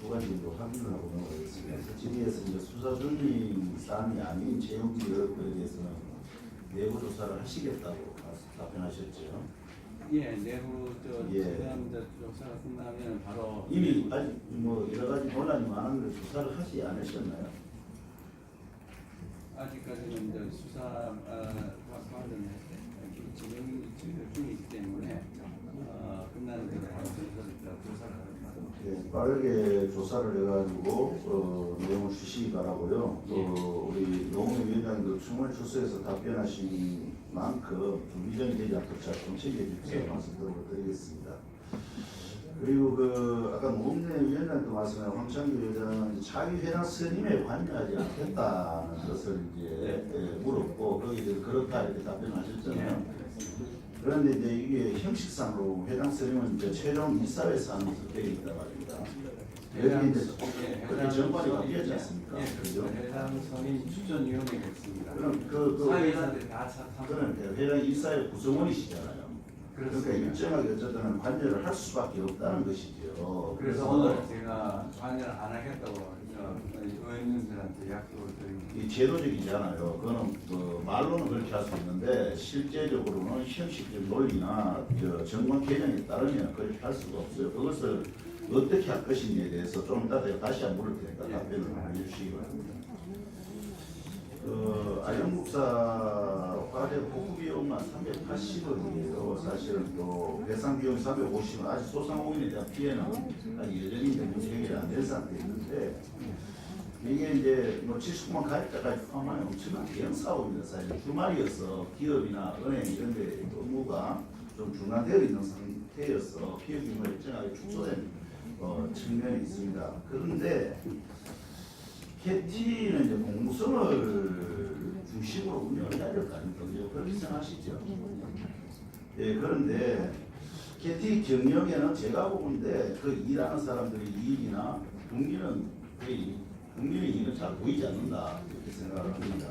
두 가지 정도 확인을 하고 넘어가겠습니다. 서치리에서 이제 수사 중인 사안이 아닌 채용직 의혹에 대해서는 내부 조사를 하시겠다고 답변하셨죠. 예, 내부 저 예. 최대한 저 조사가 끝나면 바로 이미 아직 뭐 여러 가지 논란이 많은데 조사를 하지 않으셨나요? 아직까지는 이제 수사 어, 과정을 진행 중이기 때문에 어, 끝나는 데가 바로 조사를 조사를 예, 빠르게 조사를 해가지고 어, 내용을 주시기 바라고요. 또 우리 노무현 위원장님도 충분히 출석해서 답변하신 만큼 준비전이 되지 않도록 잘 정책해 주세요. 말씀드리고 드리겠습니다. 그리고 그 아까 노무현 위원장도 말씀한 황창기 위원장은 자유회담 선임에 관여하지 않겠다는 것을 이제 예, 물었고 거기에 그렇다 이렇게 답변하셨잖아요. 그런데 이제 이게 형식상으로 회장 선임은 이제 최종 이사회에서 하는 선택이 있다 말입니다. 여기 이제 그렇게 정관이 바뀌었지 않습니까? 예, 그죠? 해당 선임 추천위원회가 있습니다. 그럼 그, 그 회장, 다 참- 그는 회장 이사회 구성원이시잖아요. 그러니까 그렇습니다. 일정하게 어쨌든 관여를 할 수밖에 없다는 것이죠. 그래서 오늘 제가 관여를 안 하겠다고 저 의원님들한테 약속을 드립니다. 이 제도적이잖아요. 그거는 그 말로는 그렇게 할 수 있는데 실제적으로는 형식적 논리나 저 정권 개념에 따르면 그렇게 할 수가 없어요. 그것을 어떻게 할 것인지에 대해서 좀 이따 제가 다시 한번 물을 테니까 예. 답변을 해주시기 바랍니다. 그 아영국사 화재 복구 비용만 380원이에요. 사실은 또 배상 비용 350원. 아직 소상공인에 대한 피해는 아직 여전히 해결이 안 된 상태인데 이게 이제 뭐 79만 가입자까지 포함하면 엄청난 대형 사업입니다. 사실 주말이어서 기업이나 은행 이런 데 업무가 좀 중단되어 있는 상태여서 피해 규모가 일정하게 축소된 어, 측면이 있습니다. 그런데 캐티는 이제 공무성을 중심으로 운영을 해야 될 거 아닙니까? 그렇게 생각하시죠? 예, 그런데 캐티 경영에는 제가 보는데 그 일하는 사람들의 이익이나 국민은 거의 국민의 이익은 잘 보이지 않는다 이렇게 생각을 합니다.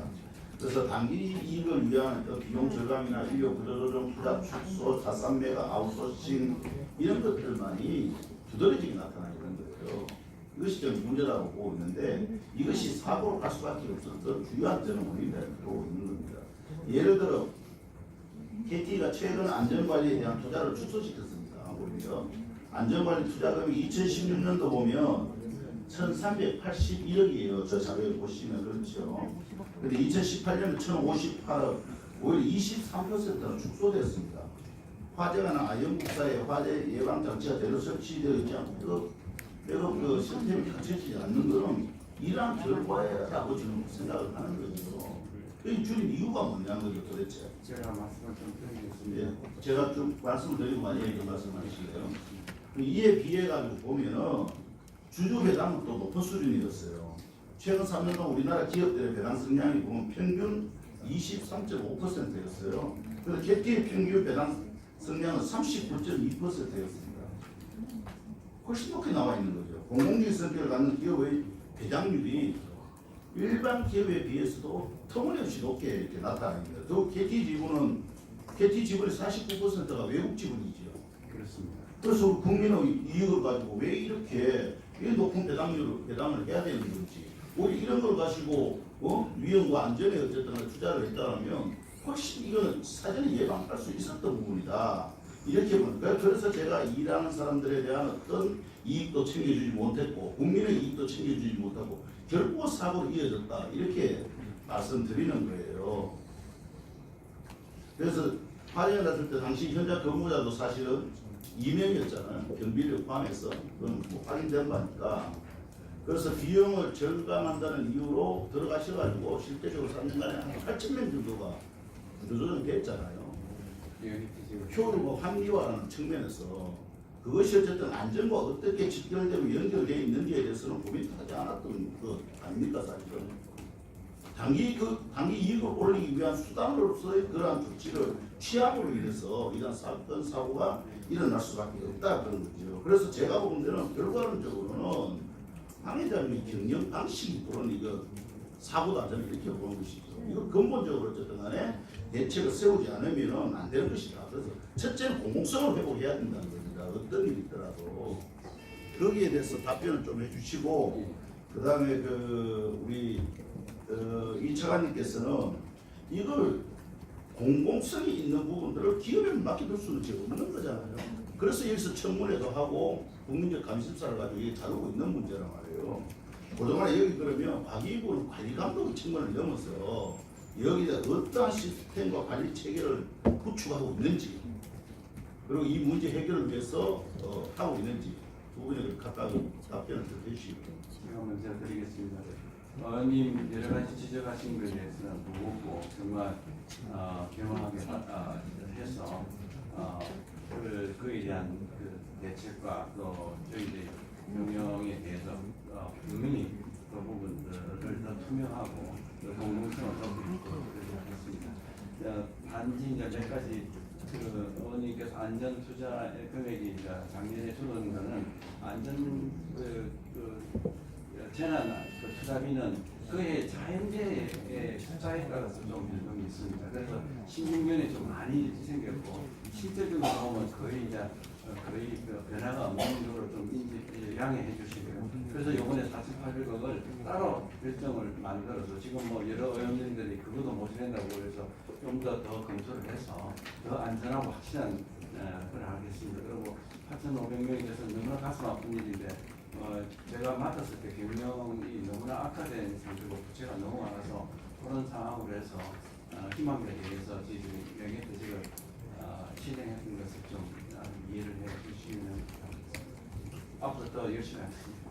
그래서 단기 이익을 위한 비용 절감이나 인력 구조조정, 투자 축소, 자산매가 아웃소싱 이런 것들만이 두드러지게 나타나는 거예요. 이것이 좀 문제라고 보고 있는데 이것이 사고로 갈 수밖에 없었던 주요한 저는 원인이라고 보고 있는 겁니다. 예를 들어 KT가 최근 안전관리에 대한 투자를 축소시켰습니다. 오히려 안전관리 투자금이 2016년도 보면 1,381억이에요. 저 자료에 보시면 그렇죠. 근데 2018년에 1,058억, 오히려 23%는 축소됐습니다. 화재가 나 아영국사의 화재 예방 장치가 제대로 설치되어 있지 않고 백업 그 시스템이 갖춰지지 않는 것은 이러한 결과라고 저는 생각을 하는 거죠. 이 주는 이유가 뭐냐는 거죠 도대체. 제가 말씀을 좀 드리겠습니다. 예, 제가 좀 말씀을 드리고 만약에 그 말씀하시래요. 이에 비해 가지고 보면은 주주 배당은 또 높은 수준이었어요. 최근 3년간 우리나라 기업들의 배당 성량이 보면 평균 23.5%였어요. 그런데 캡티의 평균 배당 성량은 39.2%였습니다. 훨씬 높게 나와 있는 거죠. 공공적인 성격을 갖는 기업의 배당률이 일반 기업에 비해서도 터무니없이 높게 이렇게 나타납니다. 또 KT 지분은 KT 지분의 49%가 외국 지분이지요. 그렇습니다. 그래서 우리 국민의 이익을 가지고 왜 이렇게 이 높은 배당률을 배당을 해야 되는 건지 오히려 이런 걸 가지고 어? 위험과 안전에 어쨌든 투자를 했다면 훨씬 이거는 사전에 예방할 수 있었던 부분이다. 이렇게 보는 거예요. 그래서 제가 일하는 사람들에 대한 어떤 이익도 챙겨주지 못했고 국민의 이익도 챙겨주지 못하고 결국 사고로 이어졌다. 이렇게 말씀드리는 거예요. 그래서 화재가 났을 때 당시 현장 근무자도 사실은 2명이었잖아요. 경비를 포함해서. 그건 뭐 확인된 바니까. 그래서 비용을 절감한다는 이유로 들어가셔가지고 실제적으로 3년간에 한 8천 명 정도가 구조조정 됐잖아요. 효율과 합리화라는 측면에서 그것이 어쨌든 안전과 어떻게 직결되고 연결되어 있는지에 대해서는 고민하지 않았던 것 아닙니까 사실은 단기 그 단기 이익을 올리기 위한 수단으로서의 그러한 조치를 취함으로 인해서 이런 사건 사고가 일어날 수밖에 없다 그런 거죠. 그래서 제가 보는 데는 결과론적으로는 방해자의 경영 방식이 그런 이거 사고다 저는 이렇게 보는 것이죠. 이거 근본적으로 어쨌든 간에 대책을 세우지 않으면 안 되는 것이다. 그래서 첫째는 공공성을 회복해야 된다는 겁니다. 어떤 일이 있더라도. 거기에 대해서 답변을 좀 해주시고 예. 그 다음에 그 우리 어, 이 차관님께서는 이걸 공공성이 있는 부분들을 기업에 맡겨둘 수는 지금 없는 거잖아요. 그래서 여기서 청문회도 하고 국민적 감심사를 가지고 다루고 있는 문제란 말이에요. 그동안 여기 그러면 과기부는 관리 감독의 측면을 넘어서 여기에 어떠한 시스템과 관리 체계를 구축하고 있는지 그리고 이 문제 해결을 위해서 어, 하고 있는지 두 분이 각각 답변을 좀 해주시고 제가 먼저 드리겠습니다. 의원님 여러 가지 지적하신 것에 대해서는 보고 정말 어, 경험하게 하- 아, 해서 어, 그, 그에 대한 그 대책과 또 저희들 경 영에 대해서 어, 분명히 그 부분들을 더 투명하고 또 공공성을 하겠습니다. 어, 단지 이제 몇 가지 그 의원님께서 안전 투자 금액이 이제 작년에 줄어든 거는 안전 그, 그 재난 그 투자비는 그의 자연재해의 숫자에 따라서 좀 변동이 있습니다. 그래서 16년에 좀 많이 생겼고 실제적으로 보면 거의 이제 어, 거의 그 변화가 없는 쪽으로 좀 인지 양해해 주시고요. 그래서 이번에 4,800억을 따로 결정을 만들어서 지금 뭐 여러 의원님들이 그것도 못 된다고 그래서 좀 더 더 검토를 해서 더 안전하고 확실한 어, 걸 하겠습니다. 그리고 8,500명이 돼서 너무나 가슴 아픈 일인데 어, 제가 맡았을 때 경영이 너무나 악화된 상태고 부채가 너무 많아서 그런 상황으로 해서 어, 희망에 대해서 지금 명예퇴직을 어, 실행했던 것을 좀 어, 이해를 해 주시면 감사하겠습니다. 앞으로 더 열심히 하겠습니다.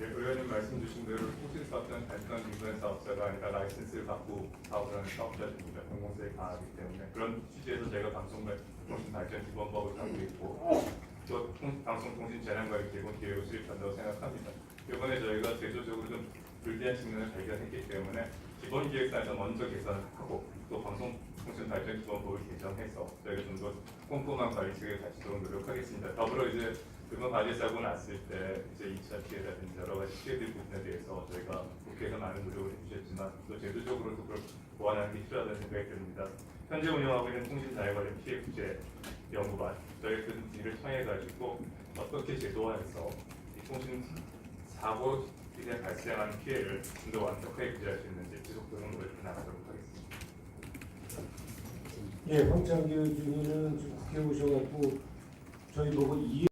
예, 의원님 말씀 주신 대로 통신 사업자는 단순한 민간 사업자가 아니라 라이센스를 받고 사업을 하는 사업자들입니다. 공공세에 강하기 때문에 그런 취지에서 제가 방송통신발전기본법을 갖고 있고 또 통- 방송통신 재난관리 기본 계획을 수립한다고 생각합니다. 이번에 저희가 제도적으로 좀 불리한 측면을 발견했기 때문에 기본 기획사에서 먼저 개선을 하고 또 방송 통신 발전 기본법을 개정해서 저희가 좀 더 꼼꼼한 관리 체계를 갖추도록 노력하겠습니다. 더불어 이제 그거 바지 사고 났을 때 이제 2차 피해라든지 여러 가지 피해들 부분에 대해서 저희가 국회에서 많은 노력을 해주셨지만 또 제도적으로도 그걸 보완하는 게 필요하다는 생각이 듭니다. 현재 운영하고 있는 통신 자해 관련 피해 구제 연구반 저희 그 일을 통해 가지고 어떻게 제도화해서 이 통신 사고 에 발생하는 피해를 좀 더 완벽하게 구제할 수 있는지 지속적인 노력을 나가도록 하겠습니다. 예, 황창기 의원님은 지금 국회 오셔갖고 저희 보고 이